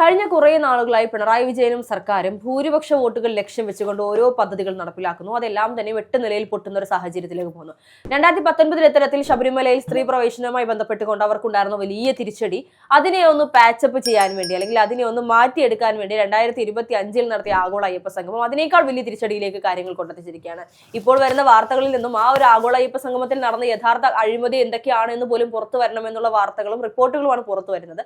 കഴിഞ്ഞ കുറേ നാളുകളായി പിണറായി വിജയനും സർക്കാരും ഭൂരിപക്ഷ വോട്ടുകൾ ലക്ഷ്യം വെച്ചുകൊണ്ട് ഓരോ പദ്ധതികൾ നടപ്പിലാക്കുന്നു. അതെല്ലാം തന്നെ വെട്ടുനിലയിൽ പൊട്ടുന്ന ഒരു സാഹചര്യത്തിലേക്ക് പോകുന്നു. രണ്ടായിരത്തി പത്തൊൻപതിൽ ഇത്തരത്തിൽ ശബരിമലയിൽ സ്ത്രീ പ്രവേശനവുമായി ബന്ധപ്പെട്ടുകൊണ്ട് അവർക്കുണ്ടായിരുന്ന വലിയ തിരിച്ചടി അതിനെ ഒന്ന് പാച്ചപ്പ് ചെയ്യാൻ വേണ്ടി അല്ലെങ്കിൽ അതിനെ ഒന്ന് മാറ്റിയെടുക്കാൻ വേണ്ടി രണ്ടായിരത്തി ഇരുപത്തി അഞ്ചിൽ നടത്തിയ ആഗോള അയ്യപ്പ സംഗമം അതിനേക്കാൾ വലിയ തിരിച്ചടിയിലേക്ക് കാര്യങ്ങൾ കൊണ്ടെത്തിച്ചിരിക്കുകയാണ്. ഇപ്പോൾ വരുന്ന വാർത്തകളിൽ നിന്നും ആ ഒരു ആഗോള അയ്യപ്പ സംഗമത്തിൽ നടന്ന യഥാർത്ഥ അഴിമതി എന്തൊക്കെയാണ് എന്ന് പോലും പുറത്തു വരണമെന്നുള്ള വാർത്തകളും റിപ്പോർട്ടുകളുമാണ് പുറത്തു വരുന്നത്.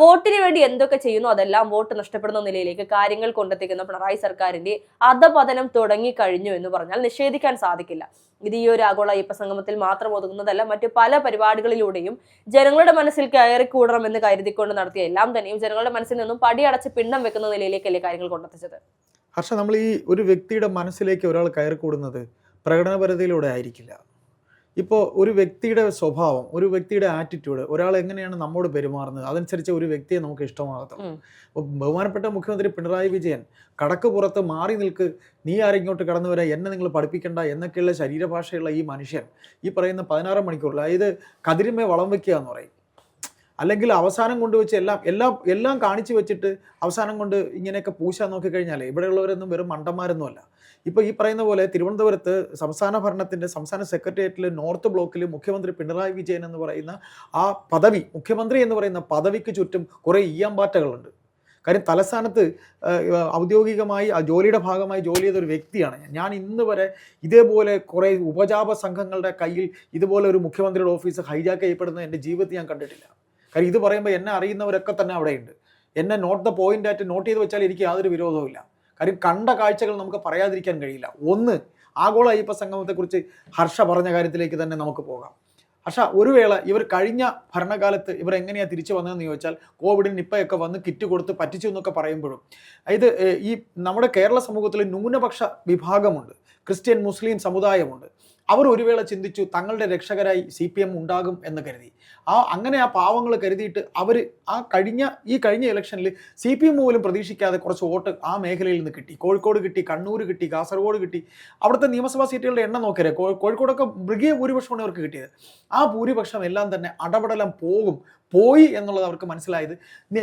വോട്ടിന് വേണ്ടി എന്തൊക്കെ ചെയ്യുന്നു അതെല്ലാം വോട്ട് നഷ്ടപ്പെടുന്ന നിലയിലേക്ക് കാര്യങ്ങൾ കൊണ്ടെത്തിക്കുന്ന പിണറായി സർക്കാരിന്റെ അധപതനം തുടങ്ങി കഴിഞ്ഞു എന്ന് പറഞ്ഞാൽ നിഷേധിക്കാൻ സാധിക്കില്ല. ഇത് ഈ ഒരു ആഗോള അയ്യപ്പ സംഗമത്തിൽ മാത്രം ഒതുങ്ങുന്നതല്ല മറ്റു പല പരിപാടികളിലൂടെയും ജനങ്ങളുടെ മനസ്സിൽ കയറി കൂടണം എന്ന് കരുതിക്കൊണ്ട് നടത്തിയ എല്ലാം തന്നെയും ജനങ്ങളുടെ മനസ്സിൽ നിന്നും പടിയടച്ച് പിണ്ണം വെക്കുന്ന നിലയിലേക്കല്ലേ കാര്യങ്ങൾ കൊണ്ടെത്തിച്ചത്. ഹർഷ നമ്മൾ ഈ ഒരു വ്യക്തിയുടെ മനസ്സിലേക്ക് ഒരാൾ കയറി കൂടുന്നത് പ്രകടനപരതയിലൂടെ ആയിരിക്കില്ല. ഇപ്പോൾ ഒരു വ്യക്തിയുടെ സ്വഭാവം ഒരു വ്യക്തിയുടെ ആറ്റിറ്റ്യൂഡ് ഒരാൾ എങ്ങനെയാണ് നമ്മോട് പെരുമാറുന്നത്? അതനുസരിച്ച് ഒരു വ്യക്തിയെ നമുക്ക് ഇഷ്ടമാകത്തുള്ളൂ. അപ്പോൾ ബഹുമാനപ്പെട്ട മുഖ്യമന്ത്രി പിണറായി വിജയൻ കടക്ക് പുറത്ത് മാറി നിൽക്ക്. നീ ആരെങ്ങോട്ട് കടന്നു വരാ എന്നെ നിങ്ങൾ പഠിപ്പിക്കേണ്ട. എന്നൊക്കെയുള്ള ശരീരഭാഷയുള്ള ഈ മനുഷ്യൻ ഈ പറയുന്ന പതിനാറ് മണിക്കൂറിൽ അതായത് കതിരുമേ വളം വെക്കുക എന്ന് പറയും. അല്ലെങ്കിൽ അവസാനം കൊണ്ടുവച്ച് എല്ലാം എല്ലാം എല്ലാം കാണിച്ചു വെച്ചിട്ട് അവസാനം കൊണ്ട് ഇങ്ങനെയൊക്കെ പൂശാൻ നോക്കിക്കഴിഞ്ഞാൽ ഇവിടെയുള്ളവരൊന്നും വെറും മണ്ടന്മാരൊന്നുമല്ല. ഇപ്പോൾ ഈ പറയുന്ന പോലെ തിരുവനന്തപുരത്ത് സംസ്ഥാന ഭരണത്തിന്റെ സംസ്ഥാന സെക്രട്ടേറിയറ്റിൽ നോർത്ത് ബ്ലോക്കിൽ മുഖ്യമന്ത്രി പിണറായി വിജയൻ എന്ന് പറയുന്ന ആ പദവി മുഖ്യമന്ത്രി എന്ന് പറയുന്ന പദവിക്ക് ചുറ്റും കുറേ ഈയാമ്പാറ്റകളുണ്ട്. കാര്യം തലസ്ഥാനത്ത് ഔദ്യോഗികമായി ആ ജോലിയുടെ ഭാഗമായി ജോലി ചെയ്ത ഒരു വ്യക്തിയാണ് ഞാൻ. ഞാൻ ഇന്ന് വരെ ഇതേപോലെ കുറേ ഉപജാപ സംഘങ്ങളുടെ കയ്യിൽ ഇതുപോലെ ഒരു മുഖ്യമന്ത്രിയുടെ ഓഫീസ് ഹൈജാക്ക് ചെയ്യപ്പെടുന്നത് എന്റെ ജീവിതത്തിൽ ഞാൻ കണ്ടിട്ടില്ല. കാര്യം ഇത് പറയുമ്പോൾ എന്നെ അറിയുന്നവരൊക്കെ തന്നെ അവിടെയുണ്ട്. എന്നെ നോട്ട് ദ പോയിന്റ് ആയിട്ട് നോട്ട് ചെയ്ത് വെച്ചാൽ എനിക്ക് യാതൊരു വിരോധവുമില്ല. കാര്യം കണ്ട കാഴ്ചകൾ നമുക്ക് പറയാതിരിക്കാൻ കഴിയില്ല. ഒന്ന് ആഗോള അയ്യപ്പ സംഗമത്തെക്കുറിച്ച് ഹർഷ പറഞ്ഞ കാര്യത്തിലേക്ക് തന്നെ നമുക്ക് പോകാം. ഹർഷ ഒരു വേള ഇവർ കഴിഞ്ഞ ഭരണകാലത്ത് ഇവർ എങ്ങനെയാണ് തിരിച്ചു വന്നതെന്ന് ചോദിച്ചാൽ കോവിഡിന് നിപ്പയൊക്കെ വന്ന് കിറ്റ് കൊടുത്ത് പറ്റിച്ചു എന്നൊക്കെ പറയുമ്പോഴും. അതായത് ഈ നമ്മുടെ കേരള സമൂഹത്തിൽ ന്യൂനപക്ഷ വിഭാഗമുണ്ട്. ക്രിസ്ത്യൻ മുസ്ലിം സമുദായമുണ്ട്. അവർ ഒരു വേള ചിന്തിച്ചു തങ്ങളുടെ രക്ഷകരായി സി പി എം ഉണ്ടാകും എന്ന് കരുതി. ആ അങ്ങനെ ആ പാവങ്ങൾ കരുതിയിട്ട് അവർ ആ കഴിഞ്ഞ ഈ കഴിഞ്ഞ ഇലക്ഷനിൽ സി പി എം പോലും പ്രതീക്ഷിക്കാതെ കുറച്ച് വോട്ട് ആ മേഖലയിൽ നിന്ന് കിട്ടി. കോഴിക്കോട് കിട്ടി കണ്ണൂർ കിട്ടി കാസർഗോഡ് കിട്ടി. അവിടുത്തെ നിയമസഭാ സീറ്റുകളുടെ എണ്ണം നോക്കരുത് കോഴിക്കോടൊക്കെ മൃഗീയ ഭൂരിപക്ഷമാണ് അവർക്ക് കിട്ടിയത്. ആ ഭൂരിപക്ഷം എല്ലാം തന്നെ അടപടലം പോകും പോയി എന്നുള്ളത് അവർക്ക് മനസ്സിലായത്.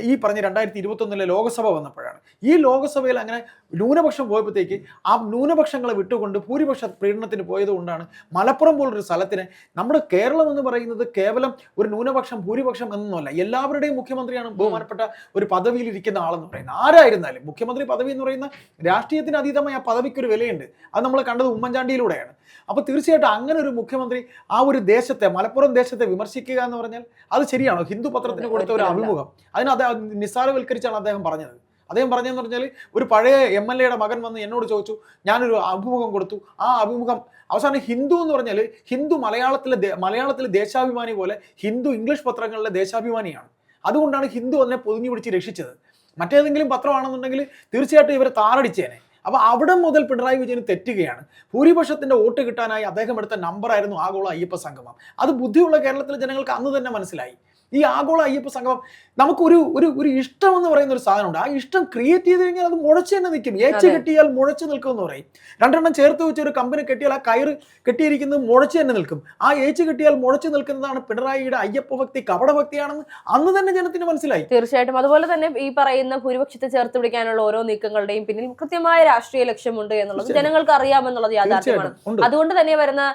ഈ പറഞ്ഞ രണ്ടായിരത്തി ഇരുപത്തൊന്നിലെ ലോകസഭ വന്നപ്പോഴാണ്. ഈ ലോകസഭയിൽ അങ്ങനെ ന്യൂനപക്ഷം പോയപ്പോഴത്തേക്ക് ആ ന്യൂനപക്ഷങ്ങളെ വിട്ടുകൊണ്ട് ഭൂരിപക്ഷ പീഡനത്തിന് പോയതുകൊണ്ടാണ് മലപ്പുറം പോലൊരു സ്ഥലത്തിന് നമ്മുടെ കേരളം എന്ന് പറയുന്നത് കേവലം ഒരു ന്യൂനപക്ഷം ഭൂരിപക്ഷം എന്നൊന്നുമല്ല. എല്ലാവരുടെയും മുഖ്യമന്ത്രിയാണ് ബഹുമാനപ്പെട്ട ഒരു പദവിയിൽ ഇരിക്കുന്ന ആളെന്ന് പറയുന്നത്. ആരായിരുന്നാലും മുഖ്യമന്ത്രി പദവി എന്ന് പറയുന്ന രാഷ്ട്രീയത്തിന് അതീതമായ ആ പദവിക്ക് ഒരു വിലയുണ്ട്. അത് നമ്മൾ കണ്ടത് ഉമ്മൻചാണ്ടിയിലൂടെയാണ്. അപ്പോൾ തീർച്ചയായിട്ടും അങ്ങനെ ഒരു മുഖ്യമന്ത്രി ആ ഒരു ദേശത്തെ മലപ്പുറം ദേശത്തെ വിമർശിക്കുക എന്ന് പറഞ്ഞാൽ അത് ശരിയാണോ? ഹിന്ദു പത്രത്തിന് കൊടുത്ത ഒരു. അഭിമുഖം. അതിന് അദ്ദേഹം നിസ്സാരവൽക്കരിച്ചാണ് അദ്ദേഹം പറഞ്ഞത്. അദ്ദേഹം പറഞ്ഞതെന്ന് പറഞ്ഞാൽ ഒരു പഴയ എം എൽ എയുടെ മകൻ വന്ന് എന്നോട് ചോദിച്ചു ഞാനൊരു അഭിമുഖം കൊടുത്തു. ആ അഭിമുഖം അവസാനം ഹിന്ദു എന്ന് പറഞ്ഞാൽ ഹിന്ദു മലയാളത്തിലെ മലയാളത്തിലെ ദേശാഭിമാനി പോലെ ഹിന്ദു ഇംഗ്ലീഷ് പത്രങ്ങളിലെ ദേശാഭിമാനിയാണ്. അതുകൊണ്ടാണ് ഹിന്ദു എന്നെ പൊതിഞ്ഞു പിടിച്ച് രക്ഷിച്ചത്. മറ്റേതെങ്കിലും പത്രമാണെന്നുണ്ടെങ്കിൽ തീർച്ചയായിട്ടും ഇവരെ താറടിച്ചേനെ. അപ്പോൾ അവിടെ മുതൽ പിണറായി വിജയന് തെറ്റുകയാണ്. ഭൂരിപക്ഷത്തിന്റെ വോട്ട് കിട്ടാനായി അദ്ദേഹം എടുത്ത നമ്പറായിരുന്നു ആഗോള അയ്യപ്പ സംഗമം. അത് ബുദ്ധിയുള്ള കേരളത്തിലെ ജനങ്ങൾക്ക് അന്ന് തന്നെ മനസ്സിലായി. ഈ ആഗോള അയ്യപ്പ സംഗമം നമുക്കൊരു ഒരു ഒരു ഇഷ്ടം എന്ന് പറയുന്ന ഒരു സാധനമുണ്ട്. ആ ഇഷ്ടം ക്രിയേറ്റ് ചെയ്ത് കഴിഞ്ഞാൽ അത് മുഴച്ച് തന്നെ നിൽക്കും. ഏച്ച് കെട്ടിയാൽ മുഴച്ച് നിൽക്കും എന്ന് പറയും. രണ്ടെണ്ണം ചേർത്ത് വെച്ച് ഒരു കമ്പനി കെട്ടിയാൽ ആ കയറ് കെട്ടിയിരിക്കുന്നത് മുഴച്ച് തന്നെ നിൽക്കും. ആ ഏച്ച് കെട്ടിയാൽ മുഴച്ച് നിൽക്കുന്നതാണ് പിണറായിയുടെ അയ്യപ്പ ഭക്തി കപട ഭക്തിയാണെന്ന് അന്ന് തന്നെ ജനത്തിന് മനസ്സിലായി. തീർച്ചയായിട്ടും. അതുപോലെ തന്നെ ഈ പറയുന്ന ഭൂരിപക്ഷത്തെ ചേർത്ത് പിടിക്കാനുള്ള ഓരോ നീക്കങ്ങളുടെയും പിന്നിൽ കൃത്യമായ രാഷ്ട്രീയ ലക്ഷ്യമുണ്ട് എന്നുള്ളത് ജനങ്ങൾക്ക് അറിയാമെന്നുള്ളത് യാഥാർത്ഥ്യമാണ്. അതുകൊണ്ട് തന്നെ വരുന്ന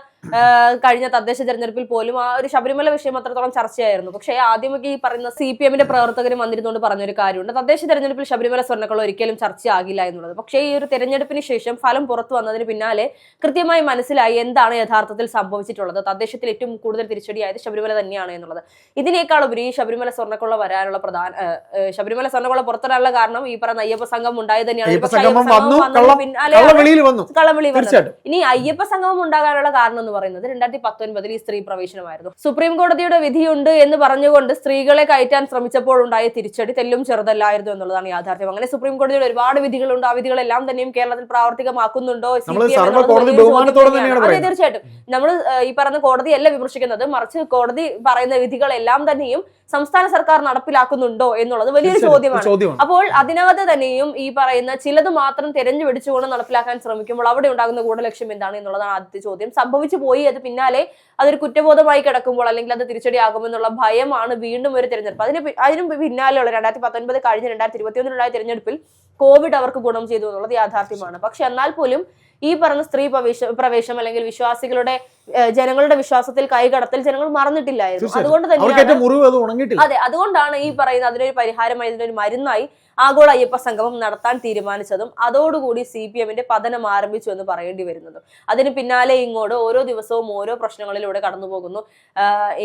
കഴിഞ്ഞ തദ്ദേശ തെരഞ്ഞെടുപ്പിൽ പോലും ആ ഒരു ശബരിമല വിഷയം അത്രത്തോളം ചർച്ചയായിരുന്നു. പക്ഷേ ആദ്യമൊക്കെ ഈ പറയുന്ന സി പി എമ്മിന്റെ പ്രവർത്തകരും വന്നിരുന്നുകൊണ്ട് പറഞ്ഞൊരു കാര്യമുണ്ട്. തദ്ദേശ തെരഞ്ഞെടുപ്പിൽ ശബരിമല സ്വർണക്കൾ ഒരിക്കലും ചർച്ചയാകില്ല എന്നുള്ളത്. പക്ഷേ ഈ ഒരു തെരഞ്ഞെടുപ്പിന് ശേഷം ഫലം പുറത്തു വന്നതിന് പിന്നാലെ കൃത്യമായി മനസ്സിലായി എന്താണ് യഥാർത്ഥത്തിൽ സംഭവിച്ചിട്ടുള്ളത്. തദ്ദേശത്തിൽ ഏറ്റവും കൂടുതൽ തിരിച്ചടിയായത് ശബരിമല തന്നെയാണ് എന്നുള്ളത്. ഇതിനേക്കാൾ ഉപരി ഈ ശബരിമല സ്വർണക്കുള്ള വരാനുള്ള പ്രധാന ശബരിമല സ്വർണക്കുള്ള പുറത്തുവരാനുള്ള കാരണം ഈ പറയുന്ന അയ്യപ്പ സംഘം ഉണ്ടായത് തന്നെയാണ്. പിന്നാലെ വന്നു. വന്നു കള്ളവിളി തീർച്ചയായിട്ടും. ഇനി അയ്യപ്പ സംഘം ഉണ്ടാകാനുള്ള കാരണം എന്ന് പറയുന്നത് രണ്ടായിരത്തി പത്തൊൻപതിൽ ഈ സ്ത്രീ പ്രവേശനമായിരുന്നു. സുപ്രീം കോടതിയുടെ വിധിയുണ്ട് എന്ന് പറഞ്ഞുകൊണ്ട് സ്ത്രീകളെ കയറ്റാൻ ശ്രമിച്ചപ്പോൾ ഉണ്ടായ തിരിച്ചടി തെല്ലും ചെറുതല്ലായിരുന്നു എന്നുള്ളതാണ് യാഥാർത്ഥ്യം. അങ്ങനെ സുപ്രീം കോടതിയുടെ ഒരുപാട് വിധികളുണ്ട്. ആ വിധികളെല്ലാം തന്നെയും കേരളത്തിൽ പ്രാവർത്തികമാക്കുന്നുണ്ടോ അതെ. തീർച്ചയായിട്ടും. നമ്മൾ ഈ പറയുന്ന കോടതിയല്ല വിമർശിക്കുന്നത്. മറിച്ച് കോടതി പറയുന്ന വിധികളെല്ലാം തന്നെയും സംസ്ഥാന സർക്കാർ നടപ്പിലാക്കുന്നുണ്ടോ എന്നുള്ളത് വലിയൊരു ചോദ്യമാണ്. അപ്പോൾ അതിനകത്ത് തന്നെയും ഈ പറയുന്ന ചിലത് മാത്രം തിരഞ്ഞു പിടിച്ചുകൊണ്ട് നടപ്പിലാക്കാൻ ശ്രമിക്കുമ്പോൾ അവിടെ ഉണ്ടാകുന്ന ഗൂഢലക്ഷ്യം എന്താണ് എന്നുള്ളതാണ് ആദ്യത്തെ ചോദ്യം. സംഭവിച്ചു പോയി അത് പിന്നാലെ അതൊരു കുറ്റബോധമായി കിടക്കുമ്പോൾ അല്ലെങ്കിൽ അത് തിരിച്ചടിയാകുമെന്നുള്ള ഭയമാണ് വീണ്ടും ഒരു തിരഞ്ഞെടുപ്പ്. അതിന് അതിനും പിന്നാലെയുള്ള രണ്ടായിരത്തി പത്തൊൻപത് കഴിഞ്ഞ രണ്ടായിരത്തി ഇരുപത്തിയൊന്നിലുണ്ടായ തിരഞ്ഞെടുപ്പിൽ കോവിഡ് അവർക്ക് ഗുണം ചെയ്തു എന്നുള്ളത് യാഥാർത്ഥ്യമാണ്. പക്ഷെ എന്നാൽ പോലും ഈ പറഞ്ഞ സ്ത്രീ പ്രവേശ പ്രവേശം അല്ലെങ്കിൽ വിശ്വാസികളുടെ ജനങ്ങളുടെ വിശ്വാസത്തിൽ കൈകടത്തൽ ജനങ്ങൾ മറന്നിട്ടില്ലായിരുന്നു. അതുകൊണ്ട് തന്നെ അതെ അതുകൊണ്ടാണ് ഈ പറയുന്ന അതിനൊരു പരിഹാരമായി ഇതിനൊരു മരുന്നായി ആഗോള അയ്യപ്പ സംഗമം നടത്താൻ തീരുമാനിച്ചതും അതോടുകൂടി സി പി എമ്മിന്റെ പതനം ആരംഭിച്ചു എന്ന് പറയേണ്ടി വരുന്നതും. അതിന് പിന്നാലെ ഇങ്ങോട്ട് ഓരോ ദിവസവും ഓരോ പ്രശ്നങ്ങളിലൂടെ കടന്നു പോകുന്നു.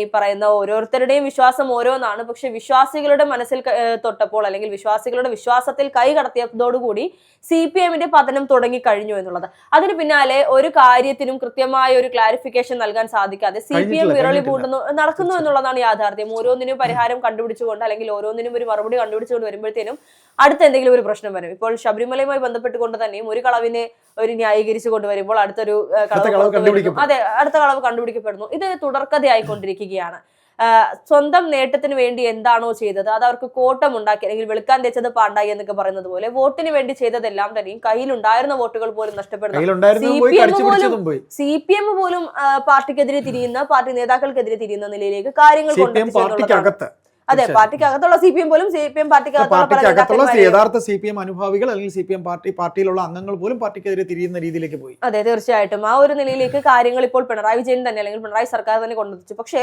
ഈ പറയുന്ന ഓരോരുത്തരുടെയും വിശ്വാസം ഓരോന്നാണ്. പക്ഷെ വിശ്വാസികളുടെ മനസ്സിൽ തൊട്ടപ്പോൾ അല്ലെങ്കിൽ വിശ്വാസികളുടെ വിശ്വാസത്തിൽ കൈ കടത്തിയതോടുകൂടി സി പി എമ്മിന്റെ പതനം തുടങ്ങി കഴിഞ്ഞു എന്നുള്ളത്. അതിന് പിന്നാലെ ഒരു കാര്യത്തിനും കൃത്യമായ ഒരു ക്ലാരിഫിക്കേഷൻ നൽകാൻ സാധിക്കാതെ സി പി എം വിരളി കൂട്ടുന്നു നടക്കുന്നു എന്നുള്ളതാണ് യാഥാർത്ഥ്യം. ഓരോന്നിനും പരിഹാരം കണ്ടുപിടിച്ചുകൊണ്ട് അല്ലെങ്കിൽ ഓരോന്നിനും ഒരു മറുപടി കണ്ടുപിടിച്ചുകൊണ്ട് വരുമ്പോഴത്തേനും അടുത്ത എന്തെങ്കിലും ഒരു പ്രശ്നം വരും. ഇപ്പോൾ ശബരിമലയുമായി ബന്ധപ്പെട്ടുകൊണ്ട് തന്നെയും ഒരു കളവിനെ ഒരു ന്യായീകരിച്ചു കൊണ്ടുവരുമ്പോൾ അടുത്തൊരു കളവ് അതെ അടുത്ത കളവ് കണ്ടുപിടിക്കപ്പെടുന്നു. ഇത് തുടർക്കഥയായിക്കൊണ്ടിരിക്കുകയാണ്. സ്വന്തം നേട്ടത്തിന് വേണ്ടി എന്താണോ ചെയ്തത്? അത് അവർക്ക് കോട്ടം ഉണ്ടാക്കി അല്ലെങ്കിൽ വെളുക്കാൻ തെച്ചത് പാണ്ടായി എന്നൊക്കെ പറയുന്നത് പോലെ വോട്ടിന് വേണ്ടി ചെയ്തതെല്ലാം തന്നെയും കയ്യിലുണ്ടായിരുന്ന വോട്ടുകൾ പോലും നഷ്ടപ്പെടുന്നു. സി പി എം പോലും പാർട്ടിക്കെതിരെ തിരിയുന്ന പാർട്ടി നേതാക്കൾക്കെതിരെ തിരിയുന്ന നിലയിലേക്ക് കാര്യങ്ങൾ സി അതെ പാർട്ടിക്കകത്തുള്ള സി പി എം പോലും സി പി എം പാർട്ടിക്കകത്തുള്ള യഥാർത്ഥ സി പി എം അനുഭാവികൾ അല്ലെങ്കിൽ സി പി എം പാർട്ടി പാർട്ടിയിലുള്ള അംഗങ്ങൾ പോലും പാർട്ടിക്കെതിരെ തിരിയുന്ന രീതിയിലേക്ക് പോയി. അതെ തീർച്ചയായിട്ടും. ആ ഒരു നിലയിലേക്ക് കാര്യങ്ങൾ ഇപ്പോൾ പിണറായി വിജയൻ തന്നെ അല്ലെങ്കിൽ പിണറായി സർക്കാർ തന്നെ കൊണ്ടുവച്ചു. പക്ഷേ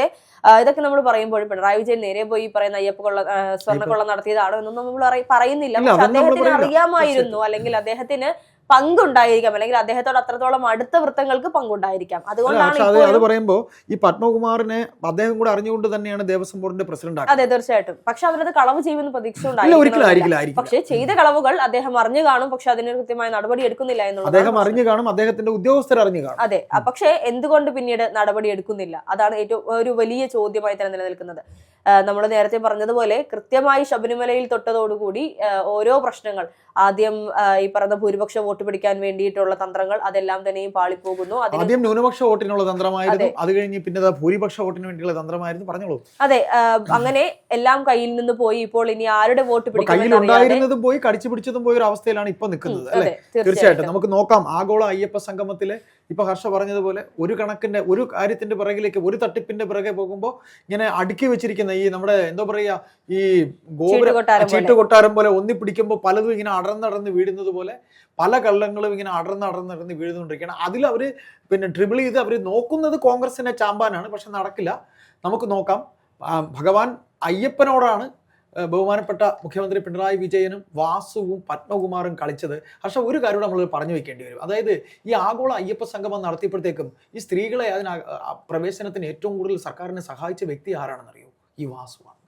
ഇതൊക്കെ നമ്മൾ പറയുമ്പോഴും പിണറായി വിജയൻ നേരെ പോയി പറയുന്ന അയ്യപ്പ കൊള്ള സ്വർണക്കൊള്ള നടത്തിയതാണോ എന്നൊന്നും നമ്മൾ പറയുന്നില്ല. പക്ഷെ അദ്ദേഹത്തിന് അറിയാമായിരുന്നു. അല്ലെങ്കിൽ അദ്ദേഹത്തിന് പങ്കുണ്ടായിരിക്കാം. അല്ലെങ്കിൽ അദ്ദേഹത്തോട് അത്രത്തോളം അടുത്ത വൃത്തങ്ങൾക്ക് പങ്കുണ്ടായിരിക്കാം. അതുകൊണ്ടാണ് അത് പറയുമ്പോൾ ഈ പത്മകുമാറിനെ അദ്ദേഹം കൂടെ അറിഞ്ഞുകൊണ്ട് തന്നെയാണ് ദേവസ്വം ബോർഡിന്റെ പ്രസിഡന്റ് അതെ തീർച്ചയായിട്ടും. പക്ഷെ അവരത് കളവ് ചെയ്യുമെന്ന് പ്രതീക്ഷ ആയിരിക്കില്ല പക്ഷേ ചെയ്ത കളവുകൾ അദ്ദേഹം അറിഞ്ഞു കാണും. പക്ഷെ അതിനൊരു കൃത്യമായ നടപടി എടുക്കുന്നില്ല എന്നുള്ളത് അദ്ദേഹം അറിഞ്ഞു കാണും അദ്ദേഹത്തിന്റെ ഉദ്യോഗസ്ഥർ അറിഞ്ഞു കാണും. അതെ പക്ഷെ എന്തുകൊണ്ട് പിന്നീട് നടപടി എടുക്കുന്നില്ല? അതാണ് ഏറ്റവും ഒരു വലിയ ചോദ്യമായി തന്നെ നിലനിൽക്കുന്നത്. നമ്മൾ നേരത്തെ പറഞ്ഞതുപോലെ കൃത്യമായി ശബരിമലയിൽ തൊട്ടതോടുകൂടി ഓരോ പ്രശ്നങ്ങൾ ആദ്യം ഈ പറഞ്ഞ ഭൂരിപക്ഷ വോട്ട് പിടിക്കാൻ വേണ്ടിയിട്ടുള്ള തന്ത്രങ്ങൾ അതെല്ലാം തന്നെയും പാളിപ്പോകുന്നു. ആദ്യം ന്യൂനപക്ഷ വോട്ടിനുള്ള തന്ത്രമായിരുന്നു. അത്. കഴിഞ്ഞ് പിന്നെ ഭൂരിപക്ഷ വോട്ടിന് വേണ്ടിയുള്ള തന്ത്രമായിരുന്നു. പറഞ്ഞോളൂ. അതെ അങ്ങനെ എല്ലാം കയ്യിൽ നിന്ന് പോയി. ഇപ്പോൾ ഇനി ആരുടെ വോട്ട് കയ്യിലുണ്ടായിരുന്നതും പോയി കടിച്ചു പിടിച്ചതും പോയ ഒരു അവസ്ഥയിലാണ് ഇപ്പൊ നിൽക്കുന്നത് അല്ലെ? തീർച്ചയായിട്ടും. നമുക്ക് നോക്കാം. ആഗോള അയ്യപ്പ സംഗമത്തിലെ ഇപ്പൊ ഹർഷ പറഞ്ഞതുപോലെ ഒരു കണക്കിന്റെ ഒരു കാര്യത്തിന്റെ പിറകിലേക്ക് ഒരു തട്ടിപ്പിന്റെ പിറകെ പോകുമ്പോൾ ഇങ്ങനെ അടുക്കി വെച്ചിരിക്കുന്ന ഈ നമ്മുടെ എന്താ പറയാ ഈ ഗോപുര ചീട്ടുകൊട്ടാരം പോലെ. ചീട്ടുകൊട്ടാരം പോലെ ഒന്നി പിടിക്കുമ്പോൾ പലതും ഇങ്ങനെ അടർന്നടർന്ന് വീഴുന്നത് പോലെ പല കള്ളങ്ങളും ഇങ്ങനെ അടർന്ന് അടർന്നടർന്ന് വീഴുന്നുകൊണ്ടിരിക്കുകയാണ്. അതിൽ അവർ പിന്നെ ട്രിബിൾ ചെയ്ത് അവർ നോക്കുന്നത് കോൺഗ്രസിനെ ചാമ്പാനാണ് പക്ഷെ നടക്കില്ല. നമുക്ക് നോക്കാം. ഭഗവാൻ അയ്യപ്പനോടാണ് ബഹുമാനപ്പെട്ട മുഖ്യമന്ത്രി പിണറായി വിജയനും വാസുവും പത്മകുമാറും കളിച്ചത്. പക്ഷെ ഒരു കാര്യം നമ്മൾ പറഞ്ഞു വെക്കേണ്ടി വരും. അതായത് ഈ ആഗോള അയ്യപ്പ സംഗമം നടത്തിയപ്പോഴത്തേക്കും ഈ സ്ത്രീകളെ അതിന് പ്രവേശനത്തിന് ഏറ്റവും കൂടുതൽ സർക്കാരിനെ സഹായിച്ച വ്യക്തി ആരാണെന്നറിയോ? ഈ വാസുവാണ്.